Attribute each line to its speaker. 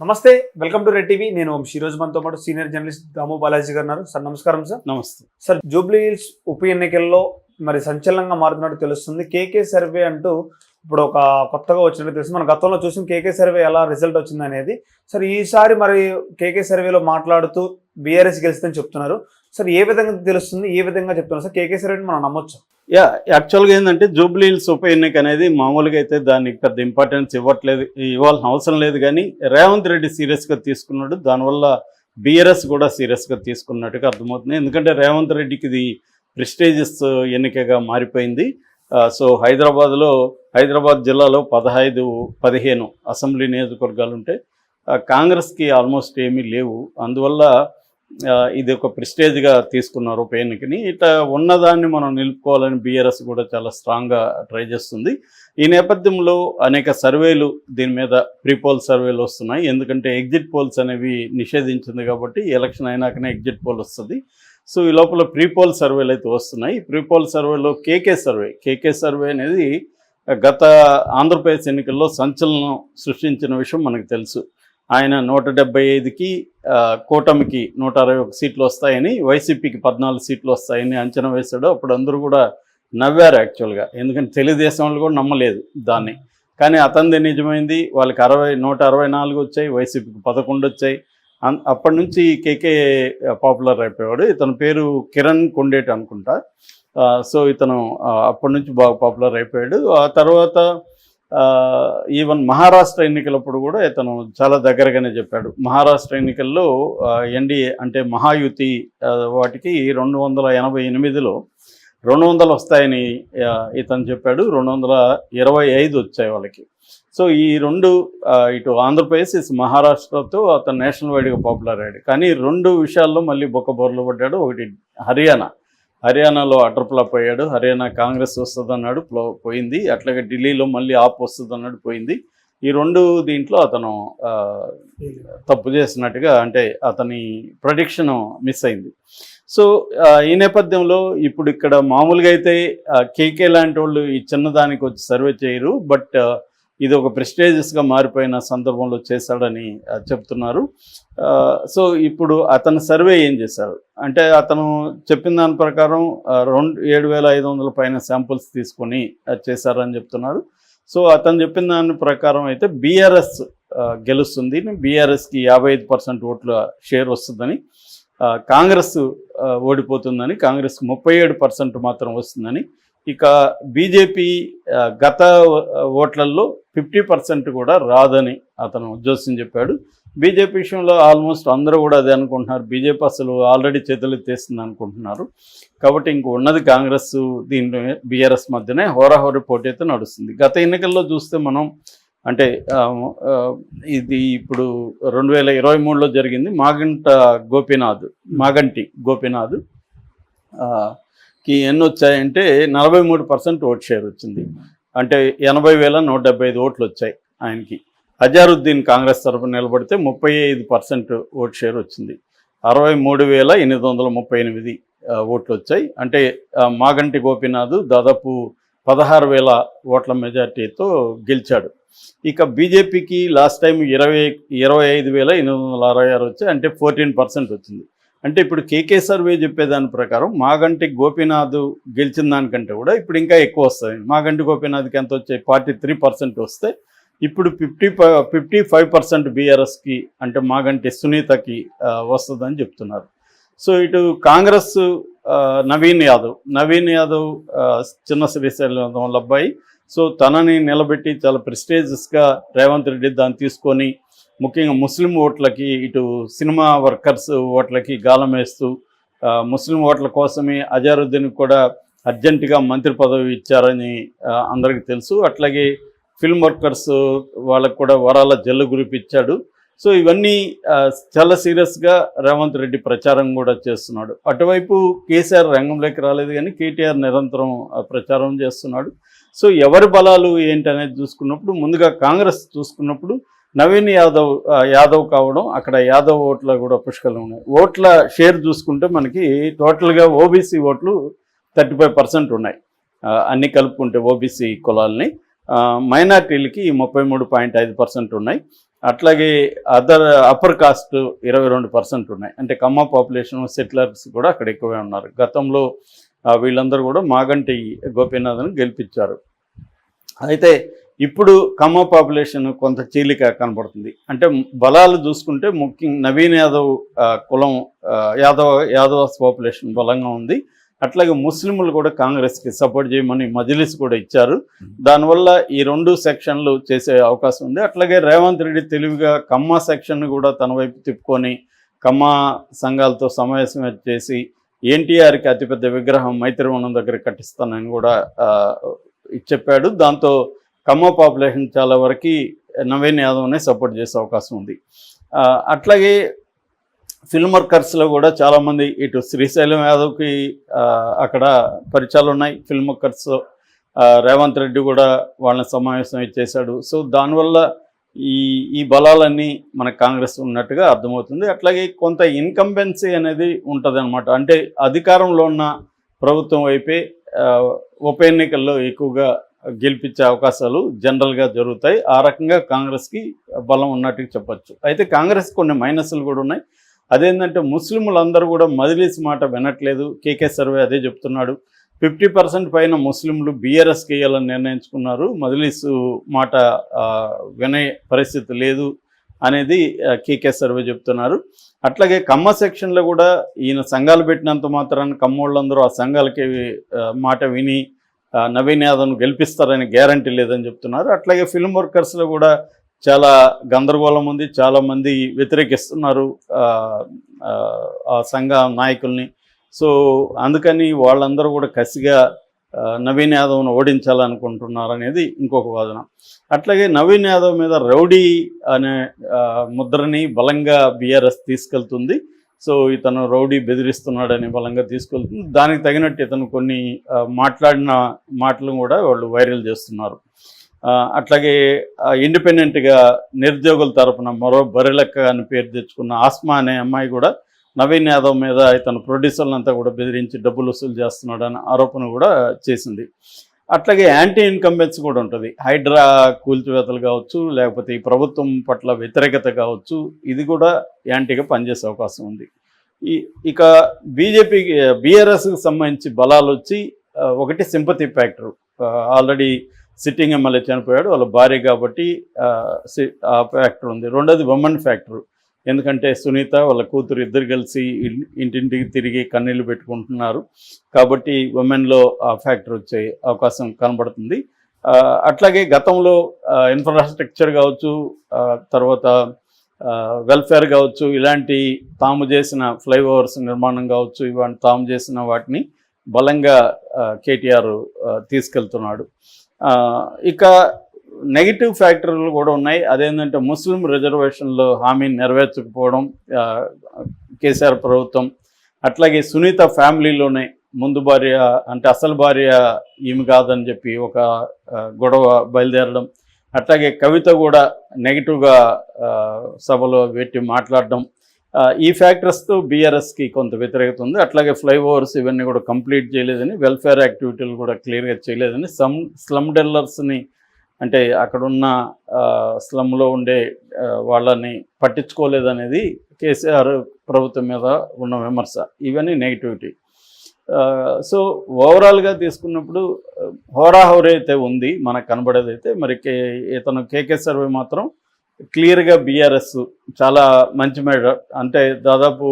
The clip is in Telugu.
Speaker 1: నమస్తే వెల్కమ్ టు రెడ్ టీవీ. నేను వంశీ. రోజు మనతో పాటు సీనియర్ జర్నలిస్ట్ దాము బాలాజీ గారు ఉన్నారు. సార్ నమస్కారం సార్.
Speaker 2: నమస్తే.
Speaker 1: సార్ జూబ్లీ హిల్స్ ఉప ఎన్నికల్లో మరి సంచలనంగా మారుతున్నట్టు తెలుస్తుంది. కేకే సర్వే అంటూ ఇప్పుడు ఒక కొత్తగా వచ్చినట్టు తెలుస్తుంది. మన గతంలో చూసిన కేకే సర్వే ఎలా రిజల్ట్ వచ్చింది అనేది సార్ ఈసారి మరి కేకే సర్వేలో మాట్లాడుతూ బీఆర్ఎస్ గెలుస్తుందని చెప్తున్నారు. సార్ ఏ విధంగా తెలుస్తుంది? ఏ విధంగా చెప్తున్నారు? సార్ కేకేసీ రెడ్డి మనం నమ్మొచ్చు.
Speaker 2: యా యాక్చువల్గా ఏంటంటే జూబ్లీ హిల్స్ ఉప ఎన్నిక అనేది మామూలుగా అయితే దానికి పెద్ద ఇంపార్టెన్స్ ఇవ్వట్లేదు ఇవ్వాల్సిన అవసరం లేదు కానీ రేవంత్ రెడ్డి సీరియస్గా తీసుకున్నాడు. దానివల్ల బీఆర్ఎస్ కూడా సీరియస్గా తీసుకున్నట్టుగా అర్థమవుతుంది. ఎందుకంటే రేవంత్ రెడ్డికి ఇది ప్రిస్టేజియస్ ఎన్నికగా మారిపోయింది. సో హైదరాబాద్లో హైదరాబాద్ జిల్లాలో పదహైదు పదిహేను అసెంబ్లీ నియోజకవర్గాలు ఉంటే కాంగ్రెస్కి ఆల్మోస్ట్ ఏమీ లేవు. అందువల్ల ఇది ఒక ప్రిస్టేజ్గా తీసుకున్నారు పెయిన్కిని. ఎన్నికని ఇట్లా ఉన్నదాన్ని మనం నిలుపుకోవాలని బీఆర్ఎస్ కూడా చాలా స్ట్రాంగ్గా ట్రై చేస్తుంది. ఈ నేపథ్యంలో అనేక సర్వేలు దీని మీద ప్రీపోల్ సర్వేలు వస్తున్నాయి. ఎందుకంటే ఎగ్జిట్ పోల్స్ అనేవి నిషేధించింది కాబట్టి ఎలక్షన్ అయినాకనే ఎగ్జిట్ పోల్ వస్తుంది. సో ఈ లోపల ప్రీపోల్ సర్వేలు అయితే వస్తున్నాయి. ప్రీపోల్ సర్వేలో కేకే సర్వే. కేకే సర్వే అనేది గత ఆంధ్రప్రదేశ్ ఎన్నికల్లో సంచలనం సృష్టించిన విషయం మనకు తెలుసు. ఆయన నూట డెబ్బై ఐదుకి కూటమికి నూట అరవై ఒక సీట్లు వస్తాయని వైసీపీకి పద్నాలుగు సీట్లు వస్తాయని అంచనా వేశాడు. అప్పుడు అందరూ కూడా నవ్వారు యాక్చువల్గా ఎందుకంటే తెలుగుదేశం వాళ్ళు కూడా నమ్మలేదు దాన్ని. కానీ అతనిది నిజమైంది. వాళ్ళకి అరవై నూట అరవై నాలుగు వచ్చాయి వైసీపీకి పదకొండు వచ్చాయి. అన్- అప్పటి నుంచి కేకే పాపులర్ అయిపోయాడు ఇతని పేరు కిరణ్ కొండేటి అనుకుంటా. సో ఇతను అప్పటి నుంచి బాగా పాపులర్ అయిపోయాడు. ఆ తర్వాత ఈవెన్ మహారాష్ట్ర ఎన్నికలప్పుడు కూడా ఇతను చాలా దగ్గరగానే చెప్పాడు. మహారాష్ట్ర ఎన్నికల్లో ఎన్డీఏ అంటే మహాయుతి వాటికి రెండు వందల ఎనభై ఎనిమిదిలో రెండు వందలు వస్తాయని ఇతను చెప్పాడు. రెండు వందల ఇరవై ఐదు వచ్చాయి వాళ్ళకి. సో ఈ రెండు ఇటు ఆంధ్రప్రదేశ్ ఇస్ మహారాష్ట్రతో అతను నేషనల్ వైడ్గా పాపులర్ అయ్యాడు. కానీ రెండు విషయాల్లో మళ్ళీ బొక్కబోర్లు పడ్డాడు. ఒకటి హర్యానా. హర్యానాలో అటర్ ఫ్లాప్ అయ్యాడు. హర్యానా కాంగ్రెస్ వస్తుందన్నాడు పోయింది. అట్లాగే ఢిల్లీలో మళ్ళీ ఆప్ వస్తుందన్నాడు పోయింది. ఈ రెండు దీంట్లో అతను తప్పు చేసినట్టుగా అంటే అతని ప్రొడిక్షన్ మిస్ అయింది. సో ఈ నేపథ్యంలో ఇప్పుడు ఇక్కడ మామూలుగా అయితే కేకే లాంటి వాళ్ళు ఈ చిన్నదానికి వచ్చి సర్వే చేయరు. బట్ ఇది ఒక ప్రెస్టేజియస్గా మారిపోయిన సందర్భంలో చేశాడని చెప్తున్నారు. సో ఇప్పుడు అతను సర్వే ఏం చేశారు? అంటే అతను చెప్పిన దాని ప్రకారం రెండు ఏడు వేల ఐదు వందల పైన శాంపుల్స్ తీసుకొని చేశారని చెప్తున్నారు. సో అతను చెప్పిన దాని ప్రకారం అయితే బీఆర్ఎస్ గెలుస్తుంది. బీఆర్ఎస్కి యాభై ఐదు పర్సెంట్ ఓట్ల షేర్ వస్తుందని కాంగ్రెస్ ఓడిపోతుందని కాంగ్రెస్కి ముప్పై ఏడు పర్సెంట్ మాత్రం వస్తుందని ఇక బీజేపీ గత ఓట్లలో ఫిఫ్టీ పర్సెంట్ కూడా రాదని అతను జోస్యం చెప్పాడు. బీజేపీ విషయంలో ఆల్మోస్ట్ అందరూ కూడా అదే అనుకుంటున్నారు. బీజేపీ అసలు ఆల్రెడీ చేతులెత్తేస్తుంది అనుకుంటున్నారు. కాబట్టి ఇంక ఉన్నది కాంగ్రెస్ దీని బీఆర్ఎస్ మధ్యనే హోరాహోరీ పోటీ అయితే నడుస్తుంది. గత ఎన్నికల్లో చూస్తే మనం అంటే ఇది ఇప్పుడు రెండు వేల ఇరవై మూడులో జరిగింది మాగంట గోపీనాథ్ మాగంటి గోపీనాథ్. కి ఎన్ని వచ్చాయంటే నలభై మూడు పర్సెంట్ ఓట్ షేర్ వచ్చింది. అంటే ఎనభై వేల నూట డెబ్బై ఐదు ఓట్లు వచ్చాయి ఆయనకి. అజారుద్దీన్ కాంగ్రెస్ తరఫున నిలబడితే ముప్పై ఐదు పర్సెంట్ ఓట్ షేర్ వచ్చింది. అరవై మూడు వేల ఎనిమిది వందల ముప్పై ఎనిమిది ఓట్లు వచ్చాయి. అంటే మాగంటి గోపీనాథ్ దాదాపు పదహారు వేల ఓట్ల మెజార్టీతో గెలిచాడు. ఇక బీజేపీకి లాస్ట్ టైం ఇరవై ఇరవై ఐదు వేల ఎనిమిది వందల అరవై ఆరు వచ్చాయి. అంటే ఫోర్టీన్ పర్సెంట్ వచ్చింది. అంటే ఇప్పుడు కేకే సర్వే చెప్పేదాని ప్రకారం మాగంటి గోపీనాథ్ గెలిచిన దానికంటే కూడా ఇప్పుడు ఇంకా ఎక్కువ వస్తుంది మాగంటి గోపీనాథ్కి ఎంత వచ్చాయి? ఫార్టీ త్రీ పర్సెంట్ వస్తే ఇప్పుడు ఫిఫ్టీ ఫిఫ్టీ ఫైవ్ పర్సెంట్ బీఆర్ఎస్కి అంటే మాగంటి సునీతకి వస్తుందని చెప్తున్నారు. సో ఇటు కాంగ్రెస్ నవీన్ యాదవ్ నవీన్ యాదవ్ చిన్న శ్రీశైలం అబ్బాయి. సో తనని నిలబెట్టి చాలా ప్రెస్టేజియస్గా రేవంత్ రెడ్డి దాన్ని తీసుకొని ముఖ్యంగా ముస్లిం ఓట్లకి ఇటు సినిమా వర్కర్స్ ఓట్లకి గాలం వేస్తూ ముస్లిం ఓట్ల కోసమే అజారుద్దీన్కి కూడా అర్జెంటుగా మంత్రి పదవి ఇచ్చారని అందరికీ తెలుసు. అట్లాగే ఫిల్మ్ వర్కర్స్ వాళ్ళకు కూడా వరాల జల్లు గురిపించాడు ఇచ్చాడు సో ఇవన్నీ చాలా సీరియస్గా రేవంత్ రెడ్డి ప్రచారం కూడా చేస్తున్నాడు. అటువైపు కేసీఆర్ రంగంలోకి రాలేదు కానీ కేటీఆర్ నిరంతరం ప్రచారం చేస్తున్నాడు. సో ఎవరి బలాలు ఏంటి అనేది చూసుకున్నప్పుడు ముందుగా కాంగ్రెస్ చూసుకున్నప్పుడు నవీన్ యాదవ్ యాదవ్ కావడం అక్కడ యాదవ్ ఓట్ల కూడా పుష్కలం ఉన్నాయి. ఓట్ల షేర్ చూసుకుంటే మనకి టోటల్గా ఓబీసీ ఓట్లు థర్టీ ఫైవ్ పర్సెంట్ ఉన్నాయి. అన్నీ కలుపుకుంటే ఓబీసీ కులాలని. మైనార్టీలకి ముప్పై మూడు పాయింట్ ఐదు పర్సెంట్ ఉన్నాయి. అట్లాగే అదర్ అప్పర్ కాస్ట్ ఇరవై రెండు పర్సెంట్ ఉన్నాయి. అంటే కమ్మ పాపులేషన్ సెటిలర్స్ కూడా అక్కడ ఎక్కువే ఉన్నారు. గతంలో వీళ్ళందరూ కూడా మాగంటి గోపీనాథ్ని గెలిపించారు. అయితే ఇప్పుడు కమ్మ పాపులేషన్ కొంత చీలిక కనబడుతుంది అంటే బలాలు చూసుకుంటే ముఖ్యంగా నవీన్ యాదవ్ కులం యాదవ యాదవ్ యాదవ్ పాపులేషన్ బలంగా ఉంది. అట్లాగే ముస్లింలు కూడా కాంగ్రెస్కి సపోర్ట్ చేయమని మజిలిస్ కూడా ఇచ్చారు. దానివల్ల ఈ రెండు సెక్షన్లు చేసే అవకాశం ఉంది. అట్లాగే రేవంత్ రెడ్డి తెలివిగా కమ్మ సెక్షన్ కూడా తన వైపు తిప్పుకొని కమ్మ సంఘాలతో సమావేశం చేసి ఎన్టీఆర్కి అతిపెద్ద విగ్రహం మైత్రివనం దగ్గర కట్టిస్తానని కూడా చెప్పాడు. దాంతో కమ్మ పాపులేషన్ చాలా వరకు నవీన్ యాదవ్నే సపోర్ట్ చేసే అవకాశం ఉంది. అట్లాగే ఫిల్మ్ వర్కర్స్లో కూడా చాలామంది ఇటు శ్రీశైలం యాదవ్కి అక్కడ పరిచయాలు ఉన్నాయి. ఫిల్మ్ వర్కర్స్ రేవంత్ రెడ్డి కూడా వాళ్ళని సమావేశం చేశాడు. సో దానివల్ల ఈ ఈ బలాలన్నీ మన కాంగ్రెస్ ఉన్నట్టుగా అర్థమవుతుంది. అట్లాగే కొంత ఇన్కంబెన్సీ అనేది ఉంటుంది అనమాట అంటే అధికారంలో ఉన్న ప్రభుత్వం వైపే ఉప ఎన్నికల్లో ఎక్కువగా గెలిపించే అవకాశాలు జనరల్గా జరుగుతాయి. ఆ రకంగా కాంగ్రెస్కి బలం ఉన్నట్టుగా చెప్పచ్చు. అయితే కాంగ్రెస్ కొన్ని మైనస్లు కూడా ఉన్నాయి. అదేంటంటే ముస్లింలందరూ కూడా మజిలీస్ మాట వినట్లేదు. కేకే సర్వే అదే చెప్తున్నాడు. ఫిఫ్టీ పర్సెంట్ పైన ముస్లింలు బీఆర్ఎస్ కేయాలని నిర్ణయించుకున్నారు. మజిలీస్ మాట వినే పరిస్థితి లేదు అనేది కేకే సర్వే చెప్తున్నారు. అట్లాగే కమ్మ సెక్షన్లో కూడా ఈయన సంఘాలు పెట్టినంత మాత్రాన కమ్మోళ్ళందరూ ఆ సంఘాలకి మాట విని నవీన్ యాదవ్ను గెలిపిస్తారని గ్యారంటీ లేదని చెప్తున్నారు. అట్లాగే ఫిల్మ్ వర్కర్స్లో కూడా చాలా గందరగోళం ఉంది. చాలామంది వ్యతిరేకిస్తున్నారు ఆ, సంఘ నాయకుల్ని. సో అందుకని వాళ్ళందరూ కూడా కసిగా నవీన్ యాదవ్ను ఓడించాలనుకుంటున్నారు అనేది ఇంకొక వాదన. అట్లాగే నవీన్ యాదవ్ మీద రౌడీ అనే ముద్రని బలంగా బీఆర్ఎస్ తీసుకెళ్తుంది. సో ఇతను రౌడీ బెదిరిస్తున్నాడని బలంగా తీసుకెళ్తుంది దానికి తగినట్టు ఇతను కొన్ని మాట్లాడిన మాటలు కూడా వాళ్ళు వైరల్ చేస్తున్నారు. అట్లాగే ఇండిపెండెంట్గా నిరుద్యోగుల తరపున మరో బరిలెక్క అని పేరు తెచ్చుకున్న ఆస్మా అనే అమ్మాయి కూడా నవీన్ యాదవ్ మీద ఇతను ప్రొడ్యూసర్లంతా కూడా బెదిరించి డబ్బులు వసూలు చేస్తున్నాడని ఆరోపణ కూడా చేసింది. అట్లాగే యాంటీ ఇన్కంబెన్స్ కూడా ఉంటుంది. హైడ్రా కూల్చివేతలు కావచ్చు లేకపోతే ఈ ప్రభుత్వం పట్ల వ్యతిరేకత కావచ్చు ఇది కూడా యాంటీగా పనిచేసే అవకాశం ఉంది. ఈ ఇక బీజేపీకి బీఆర్ఎస్కి సంబంధించి బలాలు వచ్చి ఒకటి sympathy factor. Already sitting MLA చనిపోయాడు వాళ్ళ భార్య కాబట్టి ఆ, సి- ఆ ఫ్యాక్టర్ ఉంది. రెండోది ఉమెన్ ఫ్యాక్టర్. ఎందుకంటే సునీత వాళ్ళ కూతురు ఇద్దరు కలిసి ఇంటింటికి తిరిగి కన్నీళ్ళు పెట్టుకుంటున్నారు. కాబట్టి ఉమెన్లో ఆ ఫ్యాక్టర్ వచ్చే అవకాశం కనబడుతుంది. అట్లాగే గతంలో ఇన్ఫ్రాస్ట్రక్చర్ కావచ్చు తర్వాత వెల్ఫేర్ కావచ్చు ఇలాంటి తాము చేసిన ఫ్లైఓవర్స్ నిర్మాణం కావచ్చు ఇవాంటి తాము చేసిన వాటిని బలంగా కేటీఆర్ తీసుకెళ్తున్నాడు. ఇక నెగిటివ్ ఫ్యాక్టర్లు కూడా ఉన్నాయి. అదేంటంటే ముస్లిం రిజర్వేషన్లో హామీని నెరవేర్చకపోవడం కేసీఆర్ ప్రభుత్వం అట్లాగే సునీత ఫ్యామిలీలోనే ముందు భార్య అంటే అసలు భార్య ఈమె కాదని చెప్పి ఒక గొడవ బయలుదేరడం అట్లాగే కవిత కూడా నెగిటివ్గా సభలో పెట్టి మాట్లాడడం ఈ ఫ్యాక్టర్స్తో బీఆర్ఎస్కి కొంత వ్యతిరేకత ఉంది అట్లాగే ఫ్లైఓవర్స్ ఇవన్నీ కూడా కంప్లీట్ చేయలేదని వెల్ఫేర్ యాక్టివిటీలు కూడా క్లియర్గా చేయలేదని సమ్ స్లమ్ డెల్లర్స్ని అంటే అక్కడున్న స్లంలో ఉండే వాళ్ళని పట్టించుకోలేదనేది కేసీఆర్ ప్రభుత్వం మీద ఉన్న విమర్శ. ఇవన్నీ నెగిటివిటీ. సో ఓవరాల్గా తీసుకున్నప్పుడు హోరాహోరీ అయితే ఉంది మనకు కనబడేది అయితే మరి కే ఇతను కేకే సర్వే మాత్రం క్లియర్గా బీఆర్ఎస్ చాలా మంచి మేడ అంటే దాదాపు